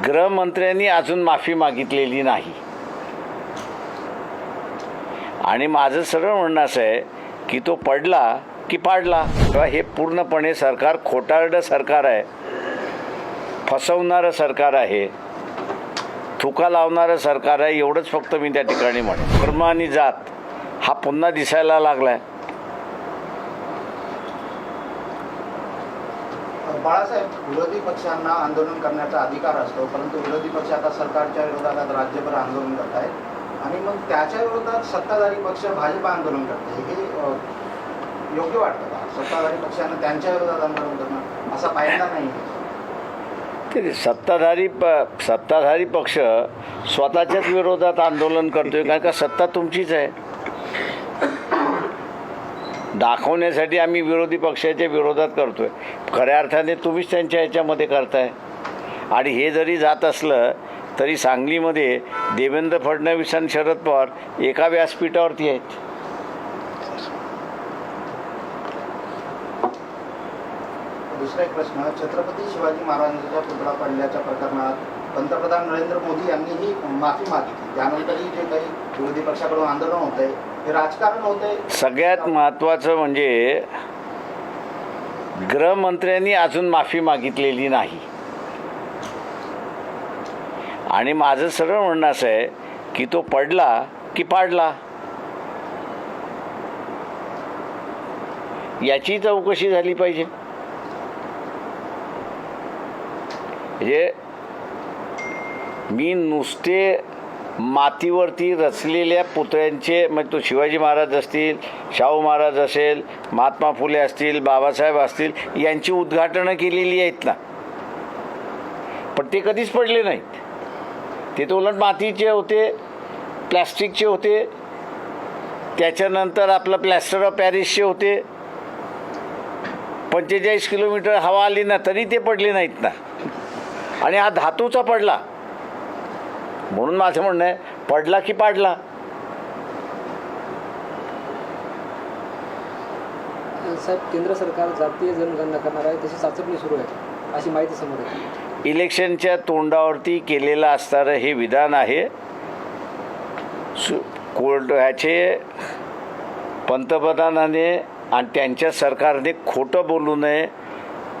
गृहमंत्र्यांनी अजून माफी मागितलेली नाही. आणि माझं सरळ म्हणणं असं आहे की तो पडला की पाडला. किंवा हे पूर्णपणे सरकार खोटारडं सरकार आहे. फसवणारं सरकार आहे. थुका लावणारं सरकार आहे. एवढंच फक्त मी त्या ठिकाणी म्हणेन. धर्म आणि जात हा पुन्हा दिसायला लागलाय. बाळासाहेब विरोधी पक्षांना आंदोलन करण्याचा अधिकार असतो परंतु विरोधी पक्ष आता सरकारच्या विरोधात आता राज्यभर आंदोलन करत आहेत आणि मग त्याच्या विरोधात सत्ताधारी पक्ष भाजप आंदोलन करते हे योग्य वाटतं का? सत्ताधारी पक्षांना त्यांच्या विरोधात आंदोलन करणं असा फायदा नाही. सत्ताधारी प सत्ताधारी पक्ष स्वतःच्याच विरोधात आंदोलन करतोय कारण का सत्ता तुमचीच आहे. दाखवण्यासाठी आम्ही विरोधी पक्षाच्या विरोधात करतोय. खऱ्या अर्थाने तुम्हीच त्यांच्या ह्याच्यामध्ये करताय. आणि हे जरी जात असलं तरी सांगलीमध्ये देवेंद्र फडणवीस आणि शरद पवार एका व्यासपीठावरती आहेत. दुसरा एक प्रश्न छत्रपती शिवाजी महाराजांच्या पुतळा पडल्याच्या प्रकरणात पंतप्रधान नरेंद्र मोदी यांनीही माफी मागितली. त्यानंतरही जे काही विरोधी पक्षाकडून आंदोलन होत आहे हे राजकारण होत आहे सगळ्यात महत्त्वाचं म्हणजे गृहमंत्र्यांनी अजून माफी मागितलेली नाही. आणि माझं सरळ म्हणणं असं आहे की तो पडला की पाडला? याची चौकशी झाली पाहिजे. म्हणजे मी नुसते मातीवरती रचलेल्या पुतळ्यांचे म्हणजे तो शिवाजी महाराज असतील शाहू महाराज असेल महात्मा फुले असतील बाबासाहेब असतील यांची उद्घाटनं केलेली आहेत ना. पण ते कधीच पडले नाहीत. ते तर उलट मातीचे होते प्लॅस्टिकचे होते. त्याच्यानंतर आपलं प्लॅस्टर ऑफ पॅरिसचे होते. पंचेचाळीस किलोमीटर हवा आली ना तरी ते पडले नाहीत ना. आणि हा धातूचा पडला. म्हणून माझं म्हणणं आहे पडला की पाडला. साहेब केंद्र सरकार जातीय जनगणना करणार आहे तशी चाचपणी सुरू आहे अशी माहिती समोर येते इलेक्शनच्या तोंडावरती केलेलं असणारं हे विधान आहे सु कोर्ट ह्याचे पंतप्रधानाने आणि त्यांच्या सरकारने खोटं बोलू नये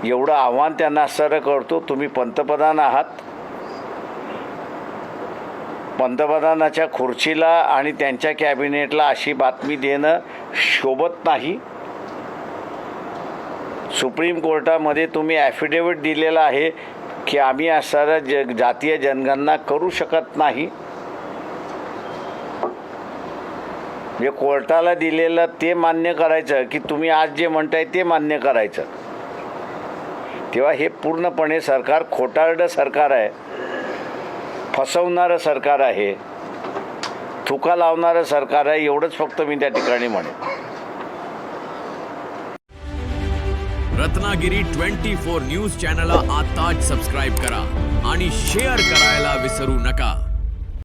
एवढं आव्हान त्यांना असणारं करतो तुम्ही पंतप्रधान आहात. पंतप्रधानाच्या खुर्चीला आणि त्यांच्या कॅबिनेटला अशी बातमी देणं शोभत नाही. सुप्रीम कोर्टामध्ये तुम्ही ॲफिडेविट दिलेला आहे की आम्ही असणाऱ्या ज जातीय जनगणना करू शकत नाही. जे कोर्टाला दिलेलं ते मान्य करायचं की तुम्ही आज जे म्हणताय ते मान्य करायचं. तेव्हा हे पूर्णपणे सरकार खोटारडं सरकार आहे. फसवणारं सरकार आहे थुका लावणारं सरकार आहे एवढंच फक्त मी त्या ठिकाणी म्हणेन. रत्नागिरी ट्वेंटी फोर न्यूज चॅनलला आताच सबस्क्राईब करा आणि शेअर करायला विसरू नका.